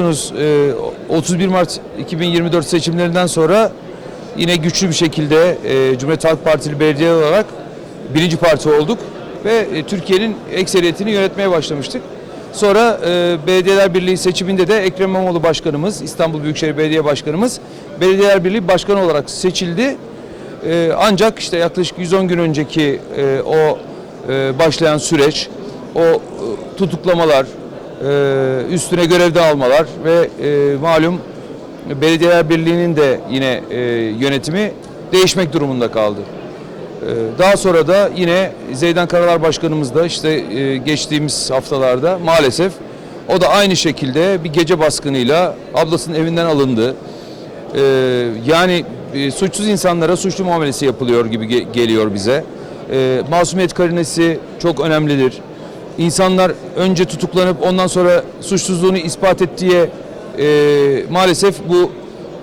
Biliyorsunuz, e, 31 Mart 2024 seçimlerinden sonra yine güçlü bir şekilde e, Cumhuriyet Halk Partili belediye olarak birinci parti olduk ve e, Türkiye'nin ekseriyetini yönetmeye başlamıştık. Sonra Belediyeler Birliği seçiminde de Ekrem İmamoğlu Başkanımız, İstanbul Büyükşehir Belediye Başkanımız Belediyeler Birliği Başkanı olarak seçildi. Ancak işte yaklaşık 110 gün önceki o başlayan süreç, o tutuklamalar, üstüne görevde almalar ve e, malum Belediyeler Birliği'nin de yine e, yönetimi değişmek durumunda kaldı. E, Daha sonra da yine Zeydan Karalar Başkanımız da işte e, geçtiğimiz haftalarda maalesef o da aynı şekilde bir gece baskınıyla ablasının evinden alındı. E, Yani suçsuz insanlara suçlu muamelesi yapılıyor gibi ge- geliyor bize. Masumiyet karinesi çok önemlidir. İnsanlar önce tutuklanıp ondan sonra suçsuzluğunu ispat ettiği e, maalesef bu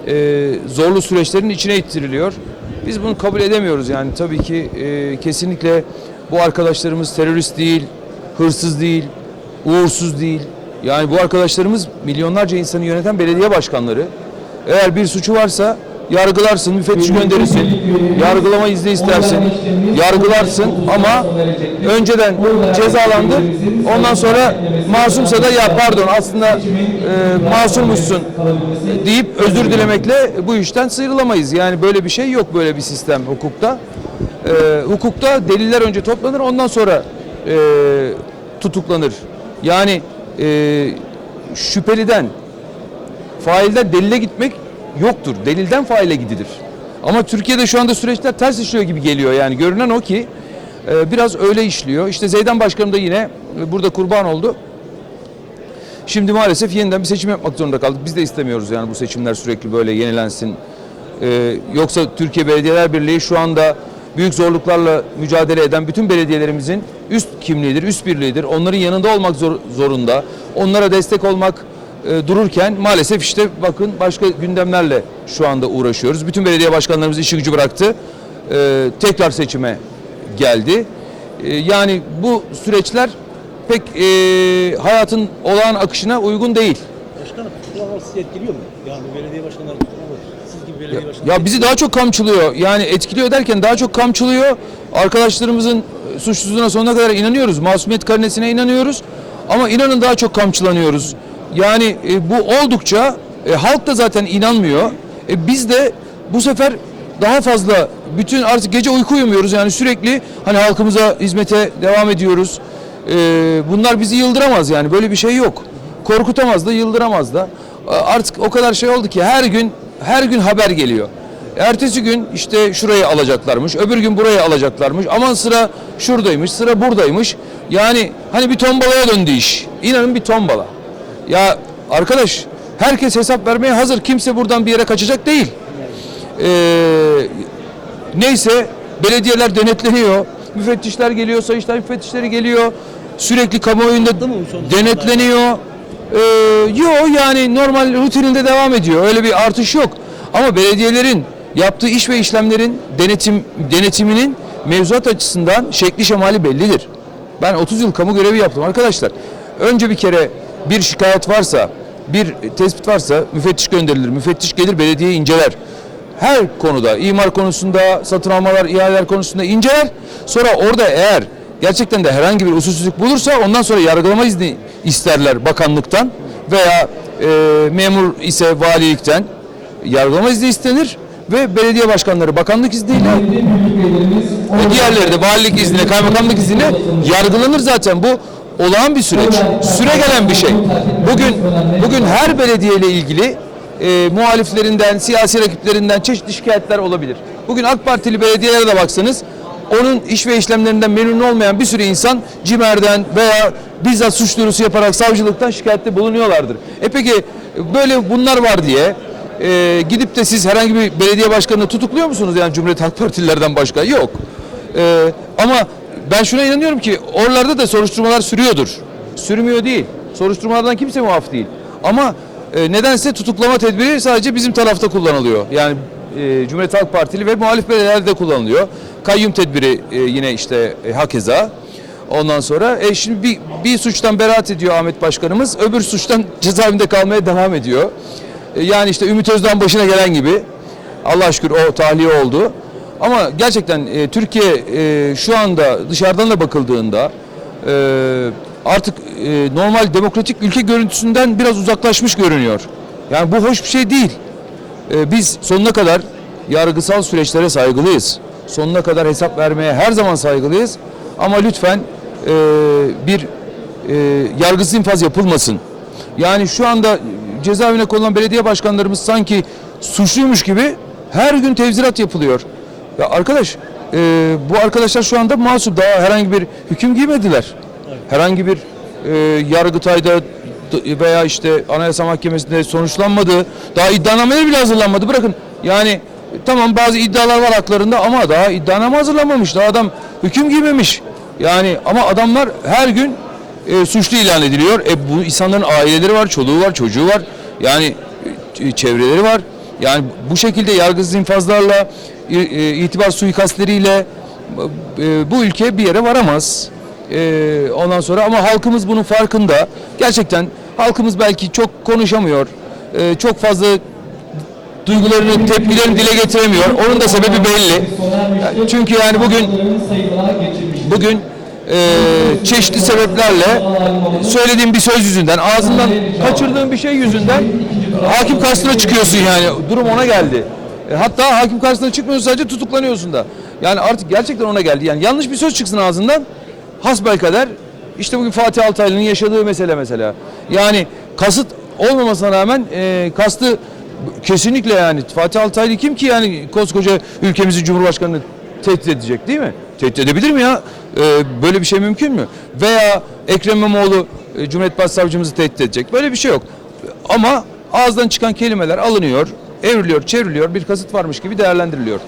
e, zorlu süreçlerin içine ittiriliyor. Biz bunu kabul edemiyoruz yani tabii ki e, kesinlikle bu arkadaşlarımız terörist değil, hırsız değil, uğursuz değil. Yani bu arkadaşlarımız milyonlarca insanı yöneten belediye başkanları. Eğer bir suçu varsa yargılarsın, müfettiş gönderirsin, yargılama izni istersin, yargılarsın ama önceden cezalandır. Ondan sonra masumsa da ya pardon aslında e, masummuşsun deyip özür dilemekle bu işten sıyrılamayız. Yani böyle bir şey yok böyle bir sistem hukukta. E, hukukta deliller önce toplanır ondan sonra e, tutuklanır. Yani e, şüpheliden failden delile gitmek yoktur. Delilden faile gidilir. Ama Türkiye'de şu anda süreçler ters işliyor gibi geliyor yani. Görünen o ki e, biraz öyle işliyor. İşte Zeydan Başkanım da yine e, burada kurban oldu. Şimdi maalesef yeniden bir seçim yapmak zorunda kaldık. Biz de istemiyoruz yani bu seçimler sürekli böyle yenilensin. E, yoksa Türkiye Belediyeler Birliği şu anda büyük zorluklarla mücadele eden bütün belediyelerimizin üst kimliğidir, üst birliğidir. Onların yanında olmak zor- zorunda. Onlara destek olmak e, dururken maalesef işte bakın başka gündemlerle şu anda uğraşıyoruz. Bütün belediye başkanlarımız işi gücü bıraktı. E, tekrar seçime geldi. E, yani bu süreçler pek e, hayatın olağan akışına uygun değil. Başkanım tutuklamalar sizi etkiliyor mu? Yani belediye başkanları. Siz gibi belediye başkanları. Ya bizi daha çok kamçılıyor. Yani etkiliyor derken daha çok kamçılıyor. Arkadaşlarımızın suçsuzluğuna sonuna kadar inanıyoruz. Masumiyet karinesine inanıyoruz. Ama inanın daha çok kamçılanıyoruz. Yani e, bu oldukça e, halk da zaten inanmıyor. E, biz de bu sefer daha fazla bütün artık gece uyku uyumuyoruz. Yani sürekli hani halkımıza hizmete devam ediyoruz. E, bunlar bizi yıldıramaz yani böyle bir şey yok. Korkutamaz da yıldıramaz da. E, Artık o kadar şey oldu ki her gün her gün haber geliyor. Ertesi gün işte şurayı alacaklarmış, öbür gün burayı alacaklarmış. Aman sıra şuradaymış, sıra buradaymış. Yani hani bir tombalaya döndü iş. İnanın bir tombala. Ya arkadaş herkes hesap vermeye hazır. Kimse buradan bir yere kaçacak değil. Ee, neyse belediyeler denetleniyor. Müfettişler geliyor, sayıştay müfettişleri geliyor. Sürekli kamuoyunda denetleniyor. Ee, yok yani normal rutininde devam ediyor. Öyle bir artış yok. Ama belediyelerin yaptığı iş ve işlemlerin denetim denetiminin mevzuat açısından şekli şemali bellidir. Ben 30 yıl kamu görevi yaptım arkadaşlar. Önce bir kere bir şikayet varsa, bir tespit varsa müfettiş gönderilir. Müfettiş gelir belediye inceler. Her konuda, imar konusunda, satın almalar, ihaleler konusunda inceler. Sonra orada eğer gerçekten de herhangi bir usulsüzlük bulursa ondan sonra yargılama izni isterler bakanlıktan veya e, memur ise valilikten yargılama izni istenir ve belediye başkanları bakanlık izniyle ve diğerleri de valilik izniyle, kaymakamlık izniyle yargılanır zaten. Bu olağan bir süreç. Süre gelen bir şey. Bugün bugün her belediye ile ilgili e, muhaliflerinden, siyasi rakiplerinden çeşitli şikayetler olabilir. Bugün AK Partili belediyelere de baksanız onun iş ve işlemlerinden memnun olmayan bir sürü insan CİMER'den veya bizzat suç duyurusu yaparak savcılıktan şikayette bulunuyorlardır. E peki böyle bunlar var diye e, gidip de siz herhangi bir belediye başkanını tutukluyor musunuz yani Cumhuriyet Halk Partililerden başka? Yok. E, ama ben şuna inanıyorum ki oralarda da soruşturmalar sürüyordur. Sürmüyor değil. Soruşturmalardan kimse muaf değil. Ama e, nedense tutuklama tedbiri sadece bizim tarafta kullanılıyor. Yani e, Cumhuriyet Halk Partili ve muhalif belediyelerde kullanılıyor. Kayyum tedbiri e, yine işte e, hakeza. Ondan sonra e şimdi bir, bir suçtan beraat ediyor Ahmet Başkanımız. Öbür suçtan cezaevinde kalmaya devam ediyor. E, yani işte Ümit Özdağ'ın başına gelen gibi. Allah şükür o tahliye oldu. Ama gerçekten e, Türkiye e, şu anda dışarıdan da bakıldığında e, artık e, normal demokratik ülke görüntüsünden biraz uzaklaşmış görünüyor. Yani bu hoş bir şey değil. E, biz sonuna kadar yargısal süreçlere saygılıyız. Sonuna kadar hesap vermeye her zaman saygılıyız. Ama lütfen e, bir e, yargısız infaz yapılmasın. Yani şu anda cezaevine konulan belediye başkanlarımız sanki suçluymuş gibi her gün tevzirat yapılıyor. Ya arkadaş e, bu arkadaşlar şu anda masum daha herhangi bir hüküm giymediler. Herhangi bir e, yargıtayda veya işte Anayasa Mahkemesi'nde sonuçlanmadı. Daha iddianameleri bile hazırlanmadı. Bırakın yani e, tamam bazı iddialar var haklarında ama daha iddianame hazırlanmamış. Daha adam hüküm giymemiş. Yani ama adamlar her gün e, suçlu ilan ediliyor. E, bu insanların aileleri var, çoluğu var, çocuğu var. Yani e, çevreleri var. Yani bu şekilde yargısız infazlarla, e, itibar suikastleriyle e, bu ülke bir yere varamaz. E, ondan sonra ama halkımız bunun farkında. Gerçekten halkımız belki çok konuşamıyor. Çok fazla duygularını, tepkilerini dile getiremiyor. Onun da sebebi belli. Çünkü yani bugün bugün e, çeşitli sebeplerle söylediğim bir söz yüzünden, ağzından kaçırdığım bir şey yüzünden hakim karşısına çıkıyorsun yani. Durum ona geldi. E, hatta hakim karşısına çıkmıyorsun sadece tutuklanıyorsun da. Yani artık gerçekten ona geldi. Yani yanlış bir söz çıksın ağzından hasbelkader işte bugün Fatih Altaylı'nın yaşadığı mesele mesela. Yani kasıt olmamasına rağmen e, kastı kesinlikle yani Fatih Altaylı kim ki yani koskoca ülkemizin Cumhurbaşkanı'nı tehdit edecek değil mi? Tehdit edebilir mi ya? Ee, böyle bir şey mümkün mü? Veya Ekrem İmamoğlu e, Cumhuriyet Başsavcımızı tehdit edecek. Böyle bir şey yok. Ama ağızdan çıkan kelimeler alınıyor, evriliyor, çevriliyor, bir kasıt varmış gibi değerlendiriliyor.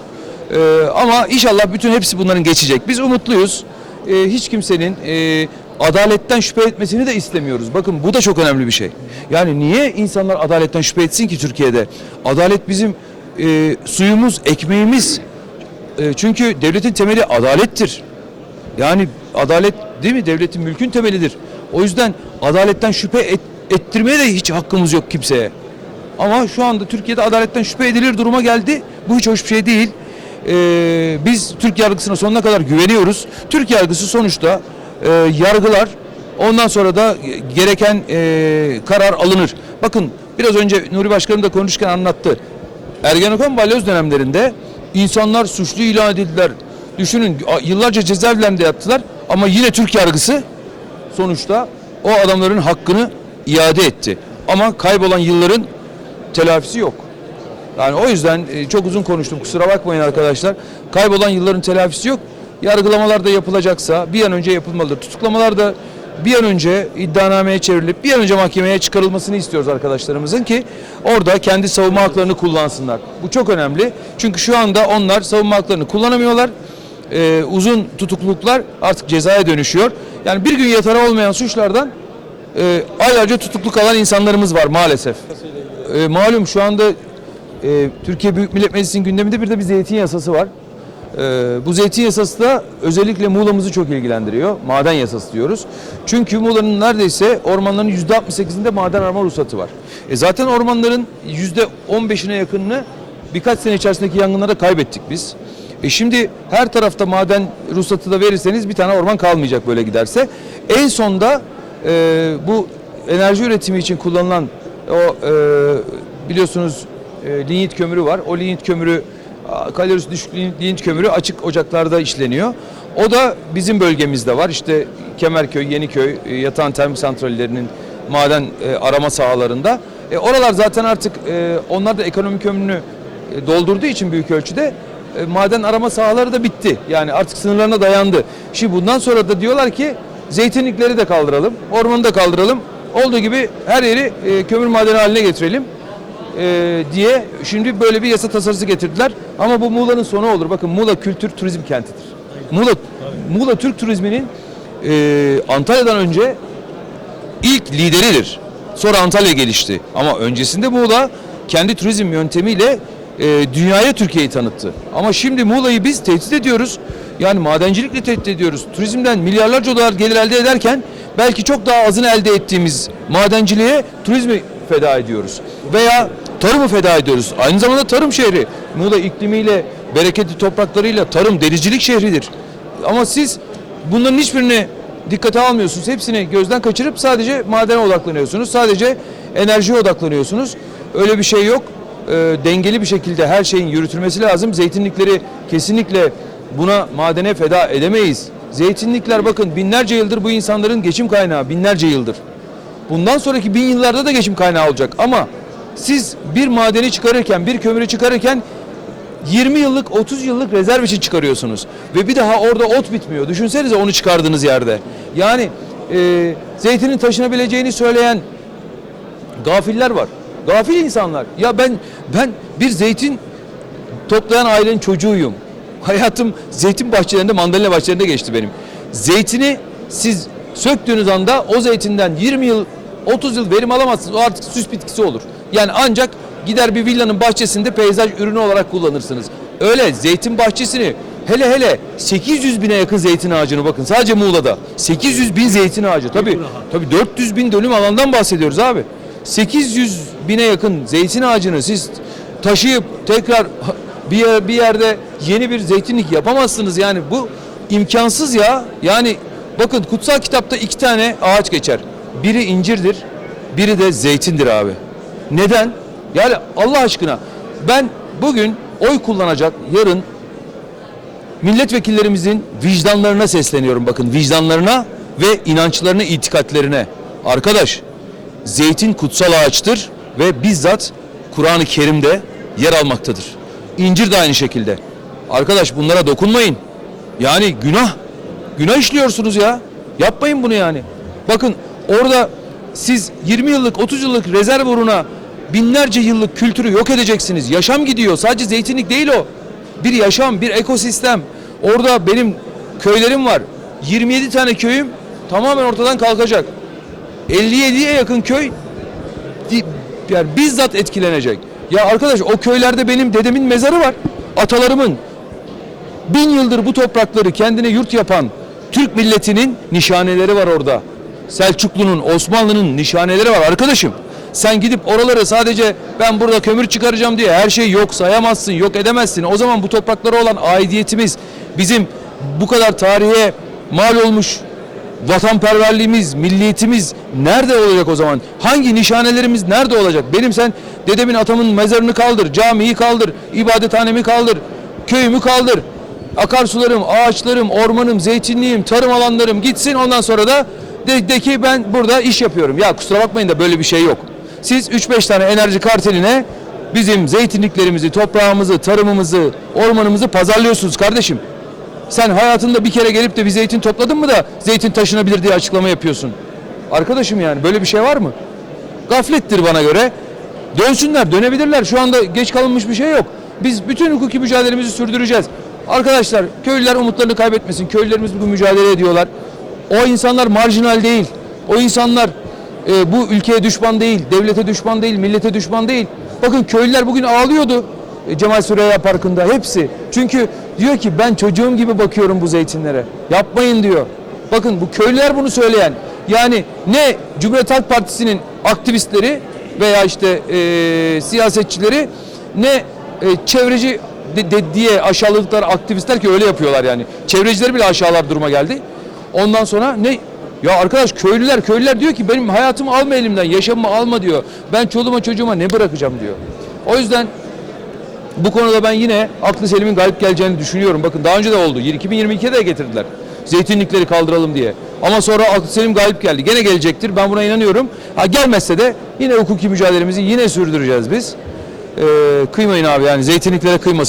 Ee, ama inşallah bütün hepsi bunların geçecek. Biz umutluyuz. Ee, hiç kimsenin e, adaletten şüphe etmesini de istemiyoruz. Bakın bu da çok önemli bir şey. Yani niye insanlar adaletten şüphe etsin ki Türkiye'de? Adalet bizim e, suyumuz, ekmeğimiz. E, çünkü devletin temeli adalettir. Yani adalet değil mi? Devletin mülkün temelidir. O yüzden adaletten şüphe et- ettirmeye de hiç hakkımız yok kimseye. Ama şu anda Türkiye'de adaletten şüphe edilir duruma geldi. Bu hiç hoş bir şey değil. Ee, biz Türk yargısına sonuna kadar güveniyoruz. Türk yargısı sonuçta e, yargılar ondan sonra da gereken e, karar alınır. Bakın biraz önce Nuri Başkanım da konuşurken anlattı. Ergenekon balyoz dönemlerinde insanlar suçlu ilan edildiler. Düşünün yıllarca cezaevlerinde yattılar ama yine Türk yargısı sonuçta o adamların hakkını iade etti. Ama kaybolan yılların telafisi yok. Yani o yüzden e, çok uzun konuştum kusura bakmayın arkadaşlar. Kaybolan yılların telafisi yok. Yargılamalar da yapılacaksa bir an önce yapılmalıdır. Tutuklamalar da bir an önce iddianameye çevrilip bir an önce mahkemeye çıkarılmasını istiyoruz arkadaşlarımızın ki orada kendi savunma haklarını kullansınlar. Bu çok önemli. Çünkü şu anda onlar savunma haklarını kullanamıyorlar. Ee, uzun tutukluluklar artık cezaya dönüşüyor. Yani bir gün yatarı olmayan suçlardan e, aylarca tutuklu kalan insanlarımız var maalesef. E, malum şu anda e, Türkiye Büyük Millet Meclisi'nin gündeminde bir de bir zeytin yasası var. E, bu zeytin yasası da özellikle Muğla'mızı çok ilgilendiriyor. Maden yasası diyoruz. Çünkü Muğla'nın neredeyse ormanların %68'inde maden arama ruhsatı var. E, zaten ormanların %15'ine yakınını birkaç sene içerisindeki yangınlara kaybettik biz. E şimdi her tarafta maden ruhsatı da verirseniz bir tane orman kalmayacak böyle giderse. En sonda e, bu enerji üretimi için kullanılan o e, biliyorsunuz e, linyit kömürü var. O linyit kömürü kalorisi düşük linyit kömürü açık ocaklarda işleniyor. O da bizim bölgemizde var. İşte Kemerköy, Yeniköy, e, yatağan termik santrallerinin maden e, arama sahalarında. E, oralar zaten artık e, onlar da ekonomik ömrünü e, doldurduğu için büyük ölçüde e, maden arama sahaları da bitti. Yani artık sınırlarına dayandı. Şimdi bundan sonra da diyorlar ki zeytinlikleri de kaldıralım, ormanı da kaldıralım. Olduğu gibi her yeri e, kömür madeni haline getirelim e, diye şimdi böyle bir yasa tasarısı getirdiler. Ama bu Muğla'nın sonu olur. Bakın Muğla kültür turizm kentidir. Muğla, Muğla Türk turizminin e, Antalya'dan önce ilk lideridir. Sonra Antalya gelişti. Ama öncesinde Muğla kendi turizm yöntemiyle e, dünyaya Türkiye'yi tanıttı. Ama şimdi Muğla'yı biz tehdit ediyoruz. Yani madencilikle tehdit ediyoruz. Turizmden milyarlarca dolar gelir elde ederken belki çok daha azını elde ettiğimiz madenciliğe turizmi feda ediyoruz. Veya tarımı feda ediyoruz. Aynı zamanda tarım şehri. Muğla iklimiyle, bereketli topraklarıyla tarım, dericilik şehridir. Ama siz bunların hiçbirini dikkate almıyorsunuz. Hepsini gözden kaçırıp sadece madene odaklanıyorsunuz. Sadece enerjiye odaklanıyorsunuz. Öyle bir şey yok. Ee, dengeli bir şekilde her şeyin yürütülmesi lazım. Zeytinlikleri kesinlikle buna madene feda edemeyiz. Zeytinlikler bakın binlerce yıldır bu insanların geçim kaynağı. Binlerce yıldır. Bundan sonraki bin yıllarda da geçim kaynağı olacak. Ama siz bir madeni çıkarırken, bir kömürü çıkarırken 20 yıllık, 30 yıllık rezerv için çıkarıyorsunuz. Ve bir daha orada ot bitmiyor. Düşünsenize onu çıkardığınız yerde. Yani e, zeytinin taşınabileceğini söyleyen gafiller var. Gafil insanlar. Ya ben ben bir zeytin toplayan ailenin çocuğuyum. Hayatım zeytin bahçelerinde, mandalina bahçelerinde geçti benim. Zeytini siz söktüğünüz anda o zeytinden 20 yıl, 30 yıl verim alamazsınız. O artık süs bitkisi olur. Yani ancak gider bir villanın bahçesinde peyzaj ürünü olarak kullanırsınız. Öyle zeytin bahçesini hele hele 800 bine yakın zeytin ağacını bakın sadece Muğla'da 800 bin zeytin ağacı tabi tabi 400 bin dönüm alandan bahsediyoruz abi 800 bine yakın zeytin ağacını siz taşıyıp tekrar bir, yer, bir yerde yeni bir zeytinlik yapamazsınız. Yani bu imkansız ya. Yani bakın kutsal kitapta iki tane ağaç geçer. Biri incirdir biri de zeytindir abi. Neden? Yani Allah aşkına ben bugün oy kullanacak yarın milletvekillerimizin vicdanlarına sesleniyorum bakın. Vicdanlarına ve inançlarına, itikatlerine. Arkadaş, zeytin kutsal ağaçtır ve bizzat Kur'an-ı Kerim'de yer almaktadır. İncir de aynı şekilde. Arkadaş bunlara dokunmayın. Yani günah. Günah işliyorsunuz ya. Yapmayın bunu yani. Bakın orada siz 20 yıllık, 30 yıllık rezerv uğruna binlerce yıllık kültürü yok edeceksiniz. Yaşam gidiyor. Sadece zeytinlik değil o. Bir yaşam, bir ekosistem. Orada benim köylerim var. 27 tane köyüm tamamen ortadan kalkacak. 57'ye yakın köy yani bizzat etkilenecek. Ya arkadaş o köylerde benim dedemin mezarı var. Atalarımın bin yıldır bu toprakları kendine yurt yapan Türk milletinin nişaneleri var orada. Selçuklu'nun, Osmanlı'nın nişaneleri var arkadaşım. Sen gidip oraları sadece ben burada kömür çıkaracağım diye her şey yok sayamazsın, yok edemezsin. O zaman bu topraklara olan aidiyetimiz, bizim bu kadar tarihe mal olmuş vatanperverliğimiz, milliyetimiz nerede olacak o zaman? Hangi nişanelerimiz nerede olacak? Benim sen dedemin atamın mezarını kaldır, camiyi kaldır, ibadethanemi kaldır, köyümü kaldır. Akarsularım, ağaçlarım, ormanım, zeytinliğim, tarım alanlarım gitsin ondan sonra da de, de ki ben burada iş yapıyorum. Ya kusura bakmayın da böyle bir şey yok. Siz 3-5 tane enerji karteline bizim zeytinliklerimizi, toprağımızı, tarımımızı, ormanımızı pazarlıyorsunuz kardeşim. Sen hayatında bir kere gelip de bir zeytin topladın mı da zeytin taşınabilir diye açıklama yapıyorsun. Arkadaşım yani böyle bir şey var mı? Gaflettir bana göre. Dönsünler, dönebilirler. Şu anda geç kalınmış bir şey yok. Biz bütün hukuki mücadelemizi sürdüreceğiz. Arkadaşlar köylüler umutlarını kaybetmesin. Köylülerimiz bugün mücadele ediyorlar. O insanlar marjinal değil. O insanlar e, bu ülkeye düşman değil, devlete düşman değil, millete düşman değil. Bakın köylüler bugün ağlıyordu. E, Cemal Süreyya Parkı'nda hepsi. Çünkü diyor ki ben çocuğum gibi bakıyorum bu zeytinlere. Yapmayın diyor. Bakın bu köylüler bunu söyleyen. Yani ne Cumhuriyet Halk Partisi'nin aktivistleri veya işte e, siyasetçileri ne e, çevreci de, de- diye aşağıladıkları aktivistler ki öyle yapıyorlar yani. Çevrecileri bile aşağılar duruma geldi. Ondan sonra ne ya arkadaş köylüler köylüler diyor ki benim hayatımı alma elimden, yaşamımı alma diyor. Ben çoluğuma çocuğuma ne bırakacağım diyor. O yüzden bu konuda ben yine aklı selimin galip geleceğini düşünüyorum. Bakın daha önce de oldu. 2022'de de getirdiler. Zeytinlikleri kaldıralım diye. Ama sonra aklı selim galip geldi. Gene gelecektir. Ben buna inanıyorum. Ha gelmezse de yine hukuki mücadelemizi yine sürdüreceğiz biz. Ee, kıymayın abi yani zeytinliklere kıymasın.